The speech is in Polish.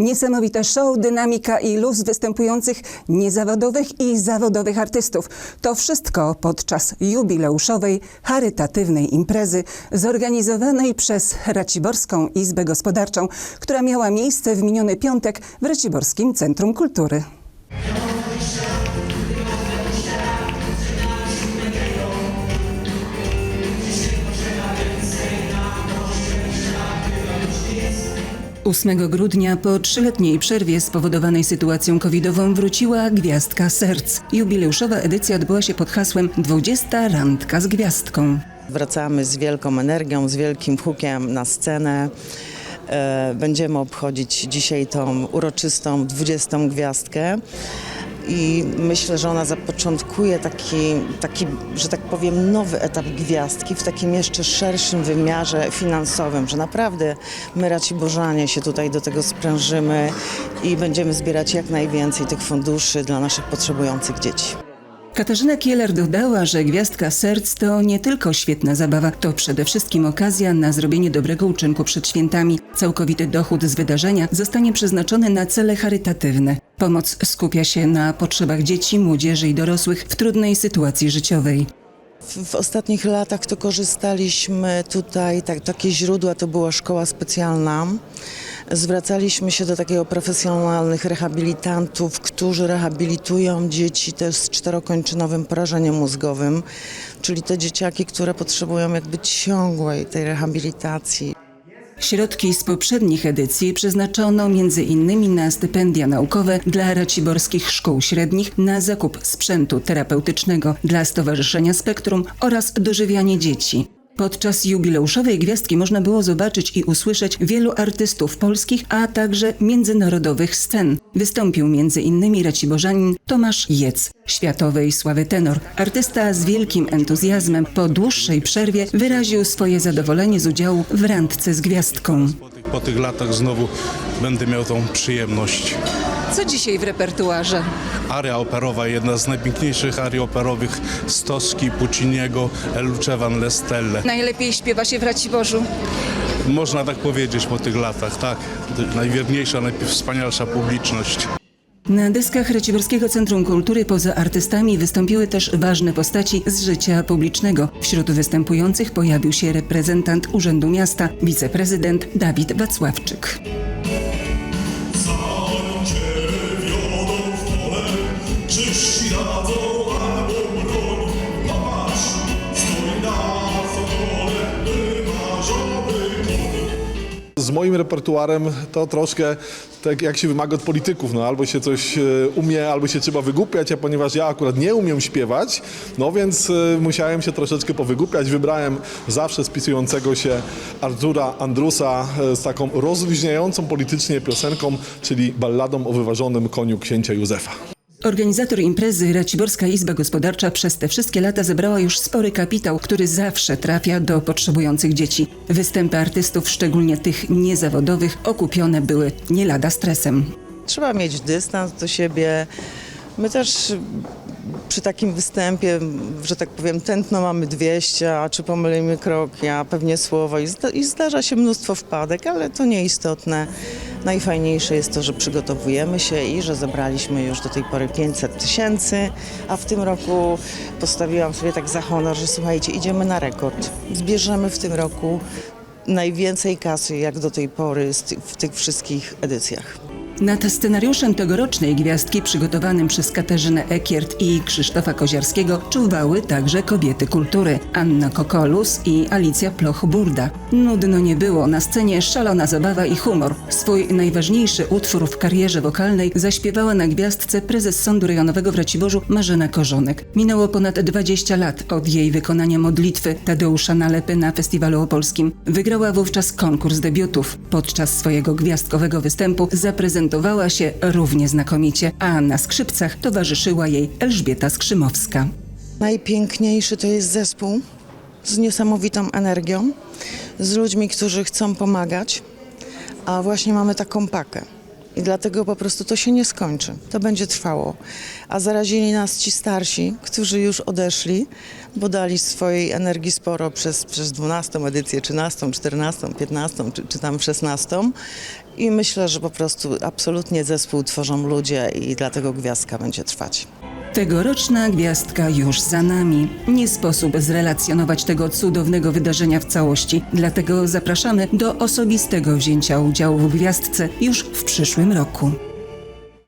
Niesamowite show, dynamika i luz występujących niezawodowych i zawodowych artystów. To wszystko podczas jubileuszowej, charytatywnej imprezy zorganizowanej przez Raciborską Izbę Gospodarczą, która miała miejsce w miniony piątek w Raciborskim Centrum Kultury. Ósmego grudnia po trzyletniej przerwie spowodowanej sytuacją covidową wróciła Gwiazdka Serc. Jubileuszowa edycja odbyła się pod hasłem 20 randka z gwiazdką. Wracamy z wielką energią, z wielkim hukiem na scenę. E, Będziemy obchodzić dzisiaj tą uroczystą 20 gwiazdkę. I myślę, że ona zapoczątkuje taki, taki, że tak powiem, nowy etap gwiazdki w takim jeszcze szerszym wymiarze finansowym, że naprawdę my Raciborzanie się tutaj do tego sprężymy i będziemy zbierać jak najwięcej tych funduszy dla naszych potrzebujących dzieci. Katarzyna Kieler dodała, że Gwiazdka Serc to nie tylko świetna zabawa, to przede wszystkim okazja na zrobienie dobrego uczynku przed świętami. Całkowity dochód z wydarzenia zostanie przeznaczony na cele charytatywne. Pomoc skupia się na potrzebach dzieci, młodzieży i dorosłych w trudnej sytuacji życiowej. W, ostatnich latach to korzystaliśmy tutaj, tak, takie źródła to była szkoła specjalna. Zwracaliśmy się do takiego profesjonalnych rehabilitantów, którzy rehabilitują dzieci też z czterokończynowym porażeniem mózgowym, czyli te dzieciaki, które potrzebują jakby ciągłej tej rehabilitacji. Środki z poprzednich edycji przeznaczono m.in. na stypendia naukowe dla raciborskich szkół średnich, na zakup sprzętu terapeutycznego dla Stowarzyszenia Spektrum oraz dożywianie dzieci. Podczas jubileuszowej gwiazdki można było zobaczyć i usłyszeć wielu artystów polskich, a także międzynarodowych scen. Wystąpił m.in. raciborzanin Tomasz Jec, światowej sławy tenor. Artysta z wielkim entuzjazmem po dłuższej przerwie wyraził swoje zadowolenie z udziału w randce z gwiazdką. Po tych latach znowu będę miał tą przyjemność. Co dzisiaj w repertuarze? Aria operowa, jedna z najpiękniejszych arii operowych Stoski, Pucciniego, El Lucevan Le Stelle. Najlepiej śpiewa się w Raciborzu. Można tak powiedzieć po tych latach, tak. Najwierniejsza, najwspanialsza publiczność. Na deskach Raciborskiego Centrum Kultury poza artystami wystąpiły też ważne postaci z życia publicznego. Wśród występujących pojawił się reprezentant Urzędu Miasta, wiceprezydent Dawid Wacławczyk. Moim repertuarem to troszkę tak jak się wymaga od polityków, no albo się coś e, umie, albo się trzeba wygłupiać, a ponieważ ja akurat nie umiem śpiewać, no więc e, musiałem się troszeczkę powygłupiać. Wybrałem zawsze spisującego się Artura Andrusa e, z taką rozluźniającą politycznie piosenką, czyli balladą o wyważonym koniu księcia Józefa. Organizator imprezy Raciborska Izba Gospodarcza przez te wszystkie lata zebrała już spory kapitał, który zawsze trafia do potrzebujących dzieci. Występy artystów, szczególnie tych niezawodowych, okupione były nie lada stresem. Trzeba mieć dystans do siebie. My też przy takim występie, że tak powiem, tętno mamy 200, a czy pomylimy kroki, a pewnie słowo i, zda, i zdarza się mnóstwo wpadek, ale to nieistotne. Najfajniejsze jest to, że przygotowujemy się i że zebraliśmy już do tej pory 500 tysięcy, a w tym roku postawiłam sobie tak za honor, że słuchajcie, idziemy na rekord. Zbierzemy w tym roku najwięcej kasy jak do tej pory w tych wszystkich edycjach. Nad scenariuszem tegorocznej gwiazdki przygotowanym przez Katarzynę Ekiert i Krzysztofa Koziarskiego czuwały także kobiety kultury Anna Kokolus i Alicja Ploch-Burda. Nudno nie było, na scenie szalona zabawa i humor. Swój najważniejszy utwór w karierze wokalnej zaśpiewała na gwiazdce prezes Sądu Rejonowego w Raciborzu Marzena Korzonek. Minęło ponad 20 lat od jej wykonania modlitwy Tadeusza Nalepy na Festiwalu Opolskim. Wygrała wówczas konkurs debiutów. Podczas swojego gwiazdkowego występu zaprezentowała się równie znakomicie, a na skrzypcach towarzyszyła jej Elżbieta Skrzymowska. Najpiękniejszy to jest zespół z niesamowitą energią, z ludźmi, którzy chcą pomagać, a właśnie mamy taką pakę. I dlatego po prostu to się nie skończy. To będzie trwało. A zarazili nas ci starsi, którzy już odeszli, bo dali swojej energii sporo przez, przez 12 edycję, 13, 14, 15 czy, czy tam 16. i myślę, że po prostu absolutnie zespół tworzą ludzie i dlatego gwiazdka będzie trwać. Tegoroczna gwiazdka już za nami. Nie sposób zrelacjonować tego cudownego wydarzenia w całości, dlatego zapraszamy do osobistego wzięcia udziału w gwiazdce już w przyszłym roku.